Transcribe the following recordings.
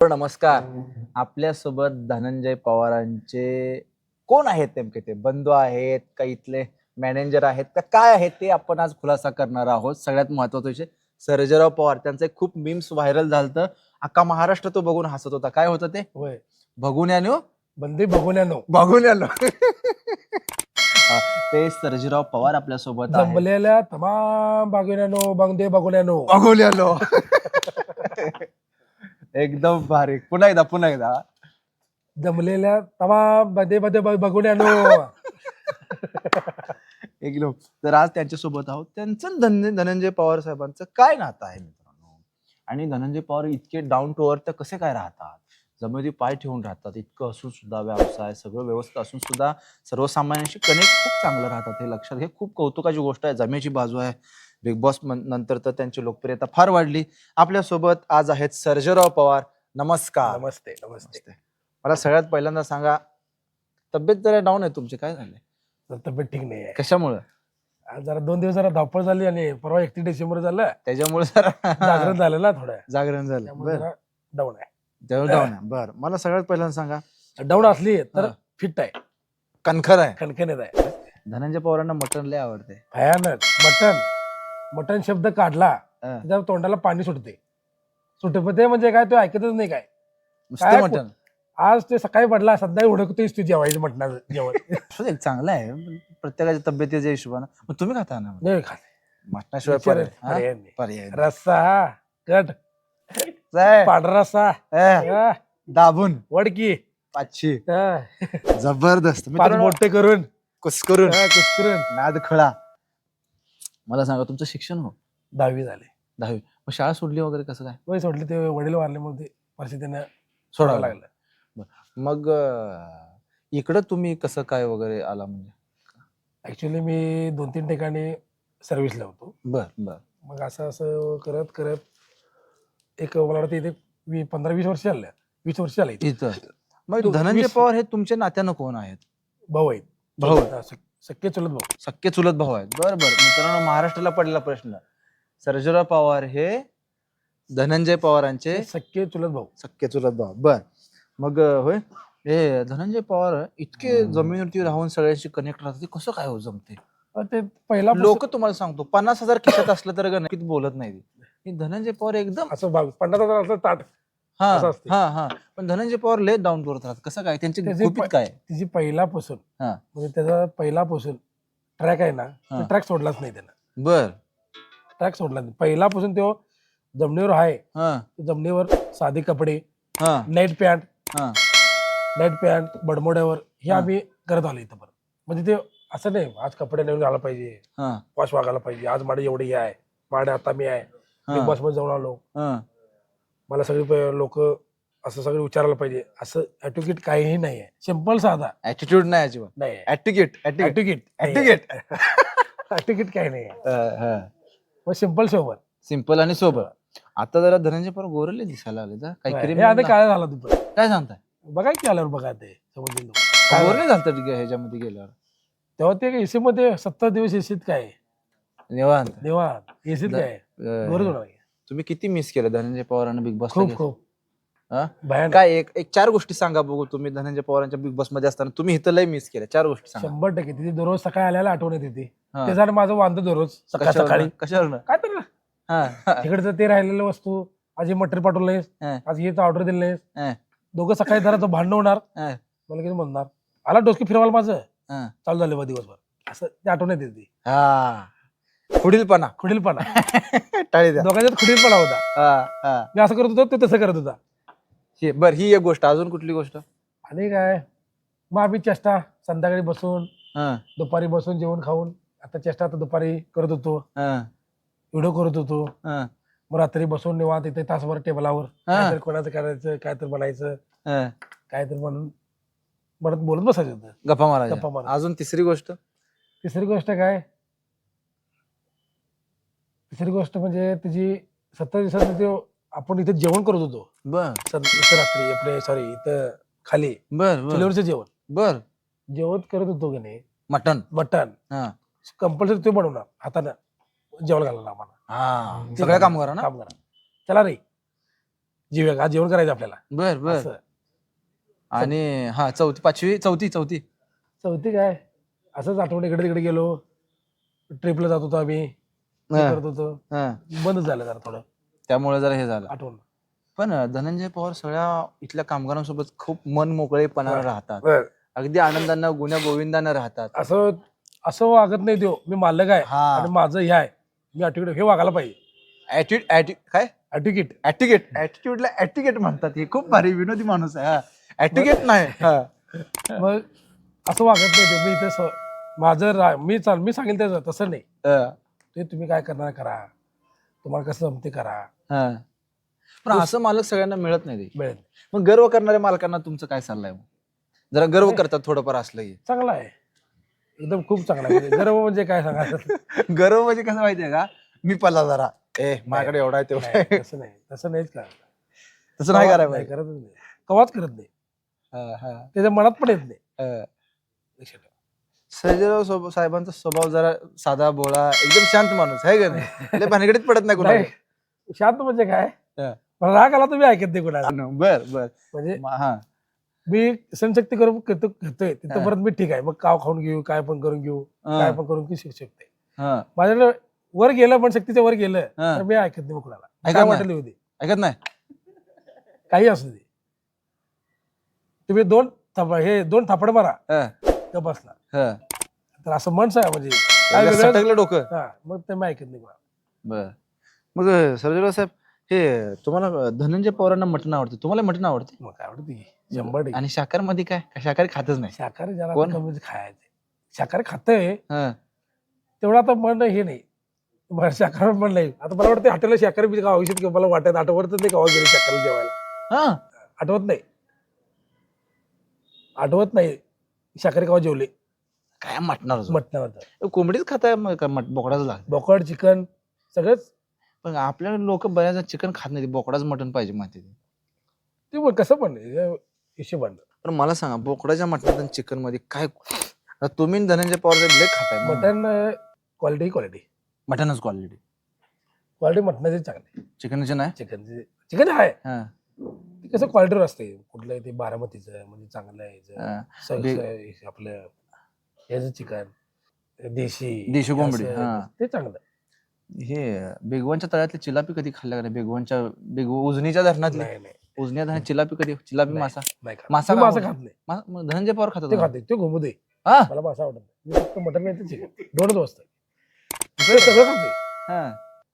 नमस्कार. आपल्यासोबत धनंजय पवारांचे कोण आहेत नेमके ते? बंधू आहेत का इथले मॅनेजर आहेत का? काय आहेत ते आपण आज खुलासा करणार आहोत? सगळ्यात महत्त्वाचा विषय सर्जेराव पवार. त्यांचं एक खूप मीम्स व्हायरल झालं अख्खा महाराष्ट्र तो बघून हसत होता. काय होतं ते? होय. बघून यानो बंदी बघून बघून यानो ते सर्जेराव पवार आपल्यासोबत. जमलेल्या तमाम बागुल्यानो बंदे बघुल्यानो बघून आलो एकदम भारी. पुन्हा एकदा पुन्हा एकदा. जमलेल्या तमाम बंदे बंदे बघुल्यानो एकदम तर आज त्यांच्यासोबत आहोत. त्यांचं धन धनंजय पवार साहेबांचं काय नातं आहे मित्रांनो? आणि धनंजय पवार इतके डाऊन टू अर्थ कसे काय राहतात? जमिनी पाय ठेवून राहतात. इतकं असून सुद्धा व्यवसाय सगळं व्यवस्थित असून सुद्धा सर्वसामान्यांशी कनेक्ट खूप चांगलं राहतात. हे लक्षात घे खूप कौतुकाची गोष्ट आहे. जमेची बाजू आहे. बिग बॉस नंतर तर त्यांची लोकप्रियता फार वाढली. आपल्यासोबत आज आहेत सर्जेराव पवार. नमस्कार. नमस्ते नमस्ते. मला सगळ्यात पहिल्यांदा सांगा तब्येत जरा डाऊन आहे तुमची काय झाले तब्येत ठीक नाही आहे. कशामुळं? जरा दोन दिवस जरा धावपळ झाली आणि परवा एकतीस डिसेंबर झालं. त्याच्यामुळे जरा जागरण झालं ना थोडं. जागरण झालं. डाऊन आहे. डाऊन आहे. बरं. मला सगळ्यात पहिल्यांदा सांगा. डाऊन असली तर. फिट आहे. कणखर आहे. खणखणीत आहे. धनंजय पवारांना मटण लय आवडते भयानक. मटन मटन शब्द काढला हा. त्याच्या तोंडाला पाणी सुटते. सुटते म्हणजे काय तो ऐकतच नाही काय. नुसतं काय मटण. आज ते सकाळी पडला संध्याकाळी उडकतोयस तू जेवायचं म्हटणार जेवण. असू दे, चांगलं आहे. पण प्रत्येकाच्या तब्येतीच्या हिशोबानं. मग तुम्ही खाता ना? नाही खात. मटणाशिवाय विचार पर्याय- हा? पर्याय नाही. पर्याय नाही. रस्सा कट जाय. पांढरा रस्सा ए, दाबून. वडकी. पाचशे. जबरदस्त. पाच मित्रांनो, मोठे करून. कुस्करून. आ, कुस्करून. नाद खळा. मला सांगा तुमचं शिक्षण हो. दहावी झाले. दहावी. मग शाळा सोडली वगैरे कसं काय? वय सोडले. ते वडील वारले मग ते परिस्थितीनं सोडावं सोडावं लागलं. मग अं, इकडं तुम्ही कसं काय वगैरे आला म्हणजे? ऍक्च्युली मी दोन तीन ठिकाणी सर्व्हिसला होतो. बर बर. मग असं असं करत करत एक मला वाटतं इथे वी- पंधरा वीस वर्ष झालं. वीस वर्ष झाले इथं. मग तू- धनंजय वीस- पवार हे तुमच्या नात्यानं कोण आहेत? भाऊ आहेत. भाऊ. हा, सख्खे चुलत भाऊ. सख्खे चुलत भाऊ आहेत. बर बर. मित्रांनो महाराष्ट्राला पडलेला प्रश्न. सर्जेराव पवार हे धनंजय पवारांचे सख्खे चुलत भाऊ. सख्खे चुलत भाऊ. बर. मग होय. हे धनंजय पवार इतके जमिनीवरती राहून सगळ्यांशी कनेक्ट राहतात ते कसं काय हो जमते? ते पहिला लोक तुम्हाला सांगतो पन्नास हजार खिशात असलं तर नक्कीच बोलत नाही धनंजय पवार एकदम असं पन्नास हजार असलं ताट हा असं असते. हा हा. पण धनंजय पवार लय डाऊन टू राहतात. कसं काय? त्यांचे त्याचे गुपित प- काय? तिची पहिलापासून. हा. म्हणजे त्याचा पहिलापासून ट्रॅक आहे ना हा. ट्रॅक सोडलाच नाही त्यानं. बर. ट्रॅक सोडला नाही. पहिलापासून तो जमिनीवर आहे. हा. जमिनीवर साधे कपडे हा. नाईट पॅन्ट हा. नाईट पॅन्ट बडमोड्यावर हे हा. आम्ही करत आलो इथं पण. म्हणजे ते असं नाही आज कपडे नवीन घालायला पाहिजे. हा. वॉश वागायला पाहिजे. आज माझे एवढे हे आहे. माझे आता मी आहे. बिग हा बॉसमध्ये जाऊन आलो. हा. मला सगळे लोक असं सगळं विचारायला पाहिजे. असं ऍटिक्यूट काहीही नाही आहे सिंपल साधा. ऍटिट्यूड नाही अजिबात. नाही. ऍटिकेट काही नाही आहे मग सिंपल सोबत सिंपल आणि सोबत आता जरा धनंजय पवार गोरले दिसायला आले तर काही हे क्रीम आधी काय झाला दुपार काय सांगताय? बघा की आल्यावर बघा ते झालं? गोरले झालं ह्याच्यामध्ये गेल्यावर? तेव्हा ते एसी मध्ये सत्तर दिवस एसीत काय? निवांत. देवा एसीत काय? आहे? तुम्ही किती मिस केलं धनंजय पवारांना बिग बॉस खूप खूप. हा? भयानक. काय एक एक चार गोष्टी सांगा बघू तुम्ही धनंजय पवारांच्या बिग बॉसमध्ये असताना. तुम्ही इथं लय मिस केल्या चार गोष्टी सांगा. शंभर टक्के. तिथे दररोज सकाळी आल्याला आठवण येते ती. हा. ते झालं माझं वांद दररोज. सकाळ कशावरनं? सकाळी. कशावरनं? काय तर हा, हा, तिकडचं ते राहिलेलं वस्तू. आज हे मटेरियल पाठवलंयस. हा. आज हेच ऑर्डर दिलंयस. हा. दोघं सकाळी जरा भांडण होणार. हा. मला किती म्हणणार? आला डोसकी फिरवायला माझं? हा. चालू झालं बा दिवसभर. असं ते आठवण येते ती. हा. पुढीलपणा खुडीलपणा. टाळी द्या. दोघांच्यात खुडीलपणा होता. हा, हा. मी असं करत होतो ते तसं करत होता. हे- बर ही एक गोष्ट अजून कुठली गोष्ट? आणि काय? मग आम्ही चेष्टा संध्याकाळी बसून हा, दुपारी बसून जेवण खाऊन आता चेष्टा आता दुपारी करत होतो. हा, व्हिडिओ करत होतो. हा, मग रात्री बसून निवांत इथे तासभर टेबलावर हा. काहीतरी कोणाचं करायचं काय तर बनायचं हा. काय तर म्हणून म्हणत बोलत बसायचं होतं. गप्पा मारायच्या. गप्पा मारा. अजून तिसरी गोष्ट? तिसरी गोष्ट काय? तिसरी गोष्ट म्हणजे तिची सत्तर दिवसात ते आपण इथे जेवण करत होतो. बर. इथं रात्री आपले सॉरी इथं खाली. बर बर. चुलीवरचं जेवण. बर. जेवण करत होतो की नाही? Mutton mutton. हा. कंपल्सरी ते बनवणार हातानं. जेवण घालायला आम्हाला. हा. ते सगळ्या. काम करा ना? काम करा. चला रे. जेवण आज जेवण करायचं आपल्याला. बर बर. असं. आणि हा चौथी पाचवी चौथी चौथी. चौथी काय? असंच आठवण इकडे तिकडे गेलो. ट्रिपला जात होतो आम्ही. हे हा, करत होतो. हा. बंदच झालं जरा थोडं. त्यामुळे जरा हे झालं. आठवण पण धनंजय पवार सगळ्या इथल्या कामगारांसोबत खूप मन मोकळेपणानं बर. राहतात. बर. अगदी आनंदानं गुन्ह्या गोविंदानं राहतात. असं असं वागत नाही देव मी मालक आहे हा. आणि माझं हे आहे. मी ॲटिट्यूड हे वागायला पाहिजे. ऍटिट्यूड काय? ऍटिकेट ऍटिट्यूडला ऍटिकेट म्हणतात हे. खूप भारी विनोदी माणूस आहे. ऍटिकेट नाही. हा. मग असं वागत नाही देव मी इथे स- माझं रा- मी चाल मी सांगेल त्याचं. तसं नाही. ते तुम्ही काय करणार करा. तुम्हाला कसं जमते करा. हा. पण असं मालक सगळ्यांना मिळत नाही ते. मिळेल मग गर्व करणाऱ्या मालकांना तुमचं काय सल्ला आहे मग? जरा गर्व करतात थोडंफार असलं की. चांगला आहे. एकदम खूप चांगला आहे. गर्व म्हणजे काय सांगायचं? गर्व म्हणजे कसं माहितीये का? मी पल्ला जरा. ए माझ्याकडे एवढा आहे तेवढा. आहे. नाही, तसं नाही. तसं नाहीच का तसं नाही करायला नाही पाहिजे. करतच नाही. कवाच करत नाही. हा, हा, त्याच्या मनात पण येत नाही. हा. लक्षात ठेवा. सर्जेराव सोब- साहेबांचा स्वभाव जरा साधा बोळा एकदम शांत माणूस आहे का नाही? लय भानगडीत पडत नाही कुणाला. नाही, शांत म्हणजे काय? हा. मला राग आला तुम्ही ऐकत नाही कुणाला. बर बर. म्हणजे म- हा. मी सहनशक्ती करून करतो घेतोय तिथपर्यंत मी ठीक आहे. मग काव खाऊन घेऊ काय पण करून घेऊ काय हा, पण करून घेऊ शिकू शकते हा. माझ्याकडे वर गेलं पण शक्तीच्या वर गेलं हा. तर मी ऐकत नाही मग कुणाला. ऐकत काय नाही? वाटेल होती? ऐकत नाही. काही असू दे. तुम्ही दोन थापा हे दोन थापड मारा. हा, गप बसला. हा. तर असं म्हणणं आहे म्हणजे. काय एकदा वेगळं- सटकलं डोकं? हा मग ते मी ऐकत नाही कुणाला बर. मग सर्जेराव साहेब हे तुम्हाला धनंजय पवारांना मटण आवडते? तुम्हाला मटण आवडते? मग काय आवडते टक्के. आणि शाकाहारमध्ये काय? का शाकाहारी खातच नाही? शाकाहारी जरा कोण? कमी खायचं. शाकाहारी खातंय. हा. तेवढं आता मन हे नाही. मला शाकाहारी नाही. आता मला वाटतं हॉटेलला शाकाहारी बी का औषध किंवा मला वाटत आठवतच नाही का गेले शाकाहारी जेवायला? हा. आठवत नाही. आठवत नाही. शाकाहारी केव्हा जेवले? काय मटणार मटणावर कोंबडीच खाताय बोकडाच लागत? बोकड चिकन सगळंच? पण आपल्या लोक बऱ्याच चिकन खात नाही बोकडाच मटण पाहिजे माहिती ते कसं पण हिशोबान पण मला सांगा बोकडाच्या मटणात आणि चिकनमध्ये काय आता तुम्ही धनंजय पवार लय खाताय. मटन क्वालिटी क्वालिटी मटणच क्वालिटी क्वालिटी मटणाची चांगली. चिकनचे नाही? चिकनची चिकन आहे. हा, कसं क्वालिटीवर असते कुठलं ते बारामतीचं म्हणजे चांगलं आहे. आपलं याचं चिकन देशी देशी कोंबडी, असं, हा. ते चांगलं हे बेगवानच्या तळ्यातली चिलापी कधी खाल्ल्या का नाही? बेगवानच्या बेग उजनीच्या धरणातली नाही नाही उजनीच्या धरणात चिलापी कधी चिलापी नाही. मासा नाही खात. मासा मी का मासा? खात नाही मा- मग धनंजय पवार खातात ते ना? खाते ते घुमू दे हा मला मासा आवडत नाही मी फक्त मटन नाही चिकन दोनच वाजता ते सगळं खाते हा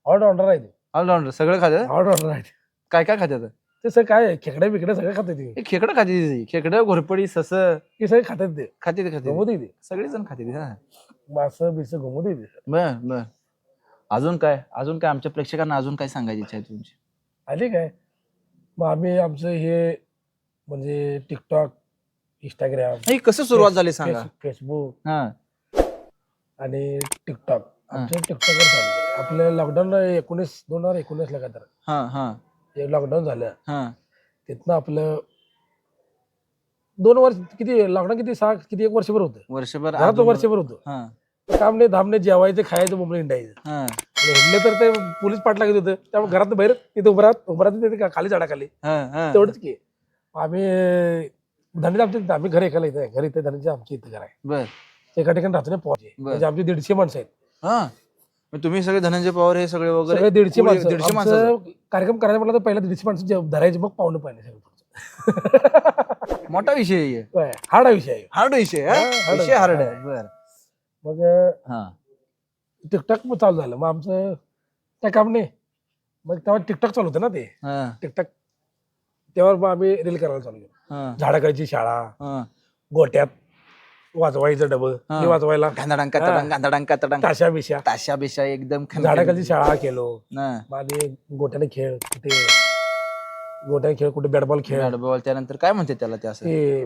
ऑलराऊंडर आहे ते ऑलराऊंडर सगळं खातात ऑलराऊंडर आहे ते. काय काय खात्यात ते सगळं काय आहे, खेकडे बिकडे सगळं खाते ते. हे खेकडं खाते खेकडं घोरपडी सस. ते सगळे खातात ते. खाते खाते घुमू दे ते. सगळी जण खाते हा. मास बिस दे ते. बर बर. अजून काय? अजून काय? आमच्या प्रेक्षकांना अजून काय सांगायची इच्छा आहे तुमची? आले काय? मग आम्ही आमचं हे म्हणजे टिकटॉक इंस्टाग्राम नाही कसं सुरुवात झाली सांगा. फेसबुक हा. आणि टिकटॉक आमचं टिकटॉकवर चालू आहे. आपलं लॉकडाऊन एकोणीस दोन हजार एकोणीस काय तर. हा हा. हे लॉकडाऊन झालं हा. तिथनं आपलं दोन वर्ष किती लॉकडाऊन किती सहा किती एक वर्षभर होतं. वर्षभर घरात अजून- वर्षभर होतं. हा. काम नाही धाम नाही जेवायचं खायचं मुंबई हिंडायचं. हा. आणि हिंडलं तर ते पोलीस पाठ लागत होतं. त्यामुळे घरात बाहेर तिथे उभं राहत उभं राहत तिथे खाली झाडाखाली. हा हा. तेवढंच की. आम्ही धनीचं आमच्या आम्ही घर एकाला इथं घर इथे धनीचे आमची इथं घर आहे. बर. एका ठिकाणी राहतो ना पोहाचे. म्हणजे आमची दीडशे माणसं आहेत. हा. मग तुम्ही सगळे धनंजय पवार हे सगळे वगैरे सगळे दीडशे माणसं. दीडशे माणसं आमचं कार्यक्रम करायचा म्हटलं तर पहिला दीडशे माणसं जे- धरायचे मग पाहुणे पाहिजे सगळं. मोठा विषय आहे. होय, हार्ड विषय आहे. हार्ड विषय हा? हा, hard विषय आहे. हार्ड आहे बर. मग हा. टिकटॉक मग चालू झालं. मग आमचं काय काम नाही मग तेव्हा टिकटॉक चालू होतं ना ते. हा. टिकटॉक तेव्हा मग आम्ही रील करायला चालू केलं. हा. झाडाखायची शाळा हा. गोट्यात वाजवायचं डबं. हा. हे वाजवायला गांधाडांका हा. तडांग गांधाडांका तडांग ताशा बिशा ताशा बिशा एकदम. झाडाखालची शाळा केलो. हा. आणि गोट्याने खेळ कुठे गोट्याने खेळ कुठे बॅट बॉल खेळ. बॅट बॉल त्यानंतर काय म्हणते त्याला ते असं? ते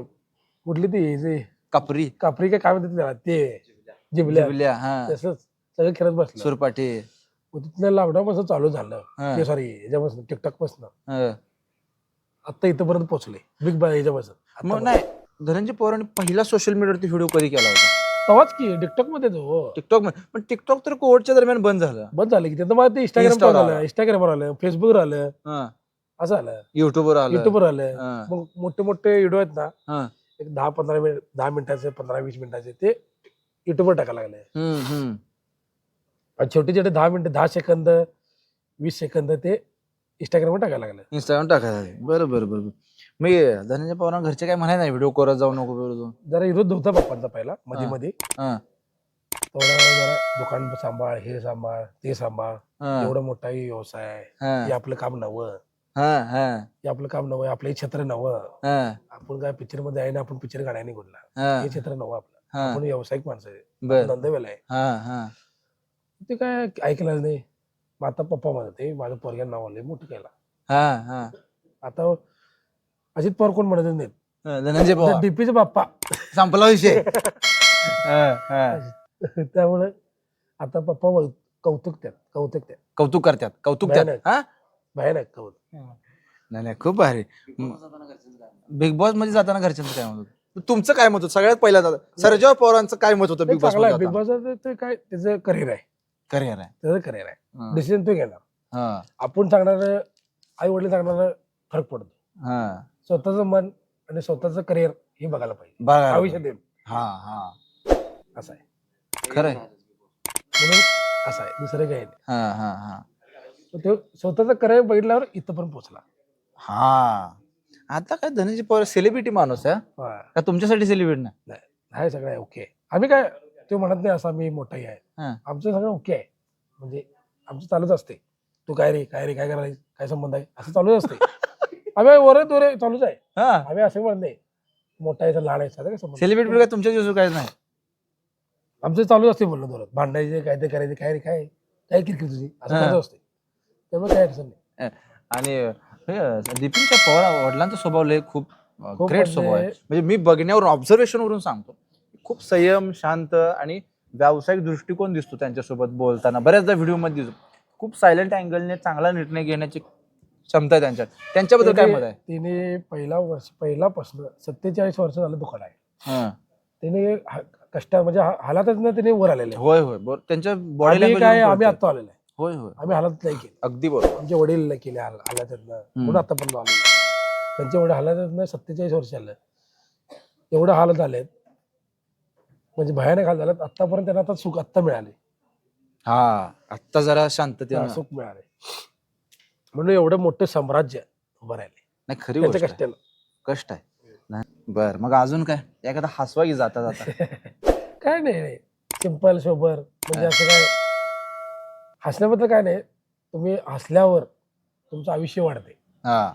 कुठली ती जे कापरी. कापरी काय काय म्हणतात त्याला? ते. जिबल्या. जिबल्या हा. तसंच सगळं खेळत बसलं. सुरपाटी. मग तिथलं लॉकडाऊन पासून चालू झालं. हा. ते सॉरी याच्यापासून टिकटॉकपासून हा. आता इथपर्यंत पोहोचले बिग बाय याच्यापासून. मग आता नाही धनंजय पवारांनी पहिला सोशल मीडियावरती व्हिडिओ कधी केला होता? तेव्हाच की टिकटॉकमध्ये तो. टिकटॉक पण टिकटॉक तर कोविडच्या दरम्यान बंद झालं. बंद झालं की त्याचं मग ते इंस्टाग्राम Insta वर आलं आलं. इंस्टाग्रामवर आलं फेसबुकवर आलं. हा. असं आलं युट्यूबवर आलं. युट्यूबवर आलं. हा, मग मोठे मोठे व्हिडिओ आहेत ना. एक दहा पंधरा मिनिट दहा मिनिटाचे पंधरा वीस मिनिटाचे ते युट्यूबवर टाकायला लागले. हम्म, हम्म. आणि छोटे छोटे दहा मिनिटं दहा सेकंद वीस सेकंद ते इंस्टाग्रामवर टाकायला लागले. इंस्टाग्राम टाकायला बरं बरं बरं. मी धनंजय पवारांना घरचे काय म्हणाय नाही व्हिडिओ करत जाऊ नको करत जाऊ. जरा विरोध होता पप्पांचा पहिला मध्ये हा. मध्ये हा, थोडा जरा दुकान सांभाळ हे सांभाळ ते सांभाळ. हा, एवढा मोठा व्यवसाय आहे. हा, हे आपलं काम नवं. हा, हा, हे आपलं काम नवं आपलं हे क्षेत्र नवं. हा, आपण काय पिक्चरमध्ये आहे ना आपण पिक्चर काढायला नाही कुठला हा, हे क्षेत्र नवं आपलं. हा. आपण व्यावसायिक माणसं आहे. बर. धंदेवेला आहे. हा हा. ते काय ऐकलं नाही. मग आता पप्पा म्हणत ते माझं पोरग्या नाव आलंय मोठं केला. हा हा. आता अजित पवार कोण म्हणत नाहीत. हा, धनंजय पवार. डीपीचे बाप्पा. संपला विषय. हा, हा. त्यामुळे आता पप्पा कौतुक त्यात कौतुक त्यात. कौतुक करतात कौतुक त्यात. भयानक. हा? भयानक कौतुक. नाही नाही खूप भारी. बिग बॉसमध्ये जाताना घरच्यांचं काय मत होतं? तुमचं काय मत होतं? सगळ्यात पहिला सरजा पवारांचं काय मत होतं बिग बॉस चांगलं आहे. बिग बॉस ते काय त्याचं करिअर आहे. करिअर आहे. त्याचं करिअर आहे. डिसिजन तो घेणार. हा, आपण सांगणार आई वडील सांगणार फरक पडतो. हा. स्वतःचं मन आणि स्वतःचं करिअर हे बघायला पाहिजे. बघा आयुष्यात येईल हा हा. असं आहे. खरंय. म्हणून असं आहे. दुसरं काही नाही. हा हा हा. मग तो स्वतःचं करिअर बघितल्यावर इथं पण पोहोचला. हा. आता काय धनंजय पवार सेलिब्रिटी माणूस आहे हा? हा. का तुमच्यासाठी सेलिब्रिटी नाही? आहे सगळं ओके आम्ही काय तो म्हणत नाही असा मी मोठाही आहे. हा. आमचं सगळं ओके आहे. म्हणजे आमचं चालूच असते. तू काय रे? काय रे? काय करायचं? काय संबंध आहे? असं चालूच असते. आम्ही वर दोरे चालूच आहे. हा. आम्ही असं म्हणत नाही मोठा लहान काय संबंध? सेलिब्रिटी काय तुमच्या दिवस काय नाही. आमचं चालूच असते बोलणं दोरत भांडायचे काय ते करायचे काय रे काय? काय किरकिर तुझी? असं हा. असते. त्यामुळे काय अडचण नाही. आणि हे, दिपीनच्या पवार वडिलांचा स्वभाव लय खूप खूप ग्रेट स्वभाव आहे. म्हणजे- म्हणजे मी बघण्यावरून ऑब्झर्वेशन वरून सांगतो. खूप संयम शांत आणि व्यावसायिक दृष्टिकोन दिसतो त्यांच्यासोबत बोलताना. बऱ्याचदा व्हिडिओमध्ये दिसतो. खूप सायलेंट अँगलने चांगला निर्णय घेण्याची क्षमता आहे त्यांच्यात. त्यांच्याबद्दल काय मत आहे? तिने पहिला वर्ष पहिल्यापासून सत्तेचाळीस वर्ष झालं दुकान आहे हा. तिने हा- कष्ट म्हणजे हा- हालातच ना तिने वर आलेले. आहे. होय होय. बरोबर त्यांच्या बॉडी आम्ही काय आम्ही लँग्वेज आता आलेलो आहे. होय होय. आम्ही हालत नाही केली. अगदी बरोबर. आमचे वडील नाही केले हाल- हालातच म्हणून आतापर्यंत आलो त्यांचे वडील हालातच सत्तेचाळीस वर्ष झालं. एवढं हालत झालेत. म्हणजे भयानक हाल झालेत. आतापर्यंत त्यांना आता सुख आत्ता मिळाले. हा. आत्ता जरा शांततेनं. सुख मिळाले. म्हणून एवढं मोठं साम्राज्य उभं राहिले नाही खरी त्यांच्या गोष्ट आहे. कष्टानं कष्ट आहे. नाही. बर मग अजून काय? एखादा हसवा की जाता जाता? काय नाही नाही. सिंपल सोबर म्हणजे असं काय? हसण्याबद्दल काय नाही. तुम्ही हसल्यावर तुमचं आयुष्य वाढते हा.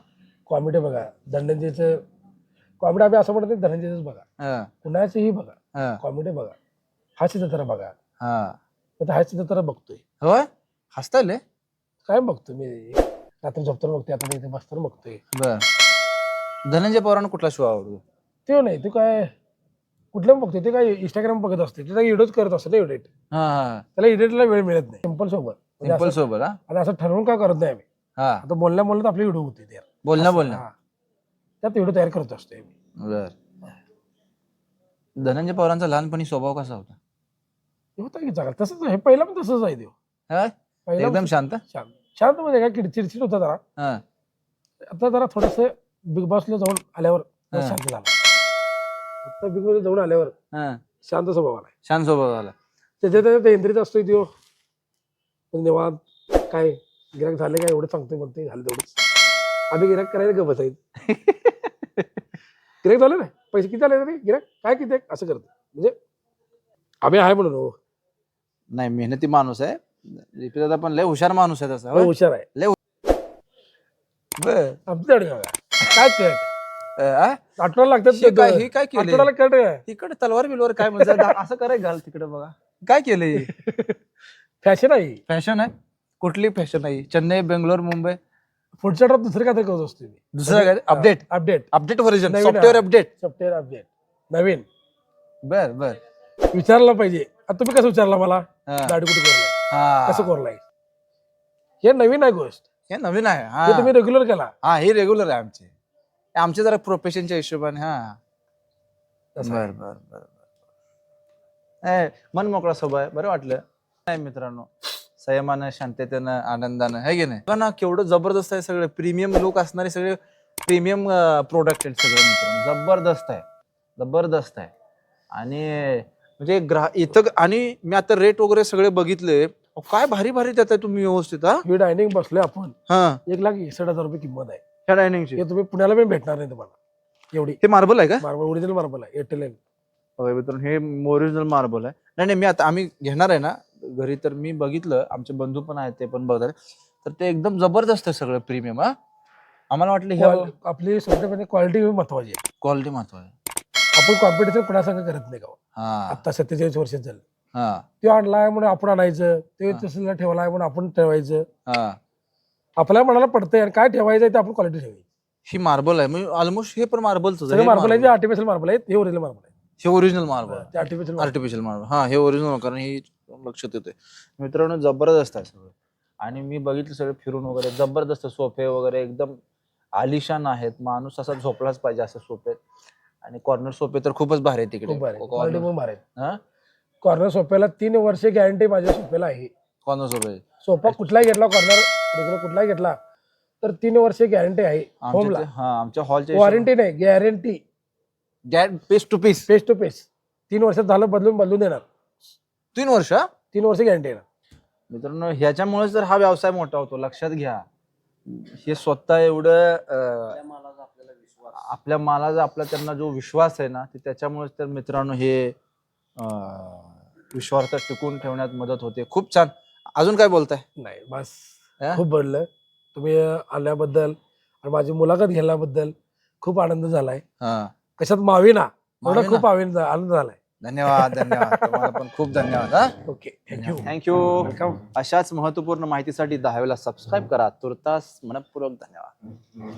कॉमेडी बघा धनंजयचं कॉमेडी आम्ही असं म्हणत नाही धनंजयच बघा. हा. कुणाचंही बघा. हा. कॉमेडी बघा. हास्य जत्रा बघा. हा. आता हास्य जत्रा बघतोय. होय? काय बघतो मी? रात्री झोपताना बघतोय आता इथे बसताना बघतोय. बर. धनंजय पवारांना कुठला शो आवडतो? ते नाही ते काय कुठल्या बघतोय ते काय इंस्टाग्राम बघत असते ते काय एडिट करत असते एडिट हा हा. त्याला एडिटला वेळ मिळत नाही सिंपल सोबत. म्हणजे सिंपल असं- सोबत हा? आणि असं ठरवून का करत नाही आम्ही? हा. आता बोलण्या बोलण्यात आपली व्हिडिओ होते त्यात बोलणं बोलणं हा. त्यात व्हिडिओ तयार करत असतोय मी बर. धनंजय पवारांचा लहानपणी स्वभाव कसा होता? ते होतं की चांगलं. तसंच आहे पहिला पण तसंच आहे देव हा? पहिला एकदम शांत? शांत. शांत म्हणजे काय किड- चिडचिड होता जरा. हा. आता जरा थोडस बिग बॉसला जाऊन आल्यावर जरा हा. शांत झाला. आता बिग बॉसला जाऊन आल्यावर हा. शांत स्वभाव आलाय. शांत स्वभाव झाला त्याच्या त्याच्या इंद्रित असतोय तो पण निवांत काय गिराक झाले काय एवढं सांगतोय म्हणते झालं तेवढंच. आम्ही गिराक करायला गप बसायचं गिराक झालं ना पैसे किती आले रे? गिराक काय किती? आहे? असं करतो म्हणजे आम्ही आहे म्हणून हो. नाही मेहनती माणूस आहे. लिपी दादा पण लय हुशार माणूस आहे तसा हो, हुशार आहे. बर. आमचं अडगा काय कट आ? आठवड्याला लागतात हे काय हे काय केलं आठवड्याला कट आहे. तिकडे तलवार बिलवार काय म्हणजे? असं कराय घाल तिकडे बघा. काय केलंय? फॅशन आहे. फॅशन आहे? कुठली फॅशन आहे? चेन्नई बेंगलोर मुंबई? पुढच्या आठवड्यात दुसरं काय करत असतो मी. दुसरं काय? अपडेट अपडेट अपडेट व्हर्जन नवीन सॉफ्टवेअर आहे. अपडेट सॉफ्टवेअर अपडेट नवीन. बर बर. विचारला पाहिजे. आता तुम्ही कसं विचारला मला? हा. दाढी कुठे करलाय हा. कसं करलाय हे नवीन आहे गोष्ट. हे नवीन आहे हा. हे तुम्ही रेग्युलर केला? हा हे रेग्युलर आहे आमचे. आमचे जरा प्रोफेशनच्या हिशोबाने हा. तसं बर. बर बर बर. ए, मन मोकळा स्वभाव आहे बरं वाटलं. नाही मित्रांनो संयमानं शांततेनं आनंदानं है की नाही? बघा ना केवढं जबरदस्त आहे सगळं. प्रीमियम लुक असणारे सगळे प्रीमियम प्रोडक्ट आहेत सगळे मित्रांनो. जबरदस्त आहे. जबरदस्त आहे. आणि म्हणजे ग्राह इथं आणि मी आता रेट वगैरे सगळे बघितले. अहो, काय भारी भारी देत आहे तुम्ही व्यवस्थित हा? ही डायनिंग बसलोय आपण. हा. एक लाख एकसष्ट हजार रुपये किंमत आहे. ह्या डायनिंगची हे तुम्ही पुण्याला पण भेटणार नाही तुम्हाला. एवढी. हे मार्बल आहे का? मार्बल ओरिजिनल मार्बल आहे एअरटेल बघा मित्रांनो हे ओरिजिनल मार्बल आहे. नाही नाही मी आता आम्ही घेणार आहे ना घरी तर मी बघितलं आमचे बंधू पण आहेत ते पण बघतात. तर ते एकदम जबरदस्त आहे सगळं प्रीमियम हा. आम्हाला वाटलं हे आपली स्वतः क्वालिटी महत्वाची आहे. क्वालिटी महत्त्व आहे. आपण कॉम्पिटिशन कुणासंग करत नाही का हो. हा आता सत्तेचाळीस वर्ष झालं. ते आणलाय म्हणून आपण आणायचं. ते. तसं ठेवलाय म्हणून आपण ठेवायचं. आपल्या मनाला पडतंय आणि काय ठेवायचं ते आपण क्वालिटी ठेवायची. ही मार्बल आहे. म्हणजे ऑलमोस्ट हे पण मार्बलच सगळे मार्बल आहे आर्टिफिशियल मार्बल आहेत हे ओरिजिनल मार्बल आहे हे original marble artificial artificial marble हा हे ओरिजिनल कारण हे लक्षात येते मित्रांनो जबरदस्त आहे सगळं. आणि मी बघितलं सगळं फिरून वगैरे. जबरदस्त सोफे वगैरे. एकदम आलिशान आहेत. माणूस असा झोपलाच पाहिजे असे सोफे. आणि कॉर्नर सोफे तर खूपच भारी आहेत तिकडे. कॉर्नर सोफ्याला तीन वर्षे गॅरंटी माझ्या सोफ्याला आहे. कॉर्नर सोफे सोफा कुठलाही घेतला कॉर्नर रेग्युलर कुठलाही घेतला तर तीन वर्षे गॅरंटी आहे. होमला आमच्या हा आमच्या हॉलच्या वॉरंटी नाही guarantee piece to piece face to face तीन वर्षात झालं बदलून बदलून देणार. तीन वर्ष? तीन वर्ष गॅरंटी येणार. मित्रांनो ह्याच्यामुळेच तर हा व्यवसाय मोठा होतो. लक्षात घ्या. हे स्वतः एवढं अं, आपल्या मालाचा आपला त्यांना जो विश्वास आहे ना ते त्याच्यामुळेच तर मित्रांनो हे अं, विश्वास टिकून ठेवण्यात मदत होते. खूप छान. अजून काय बोलताय? नाही बस. हा? खूप बदलं तुम्ही आल्याबद्दल आणि माझी मुलाखत घेतल्याबद्दल खूप आनंद झालाय. हा. कशात मावेना मावेना. खूप आनंद आनंद झालाय. धन्यवाद धन्यवाद. तुम्हाला पण खूप धन्यवाद हा. ओके थँक्यू थँक्यू वेलकम अशाच महत्त्वपूर्ण माहितीसाठी दहावीला सबस्क्राईब करा. तुर्तास मनपूर्वक धन्यवाद.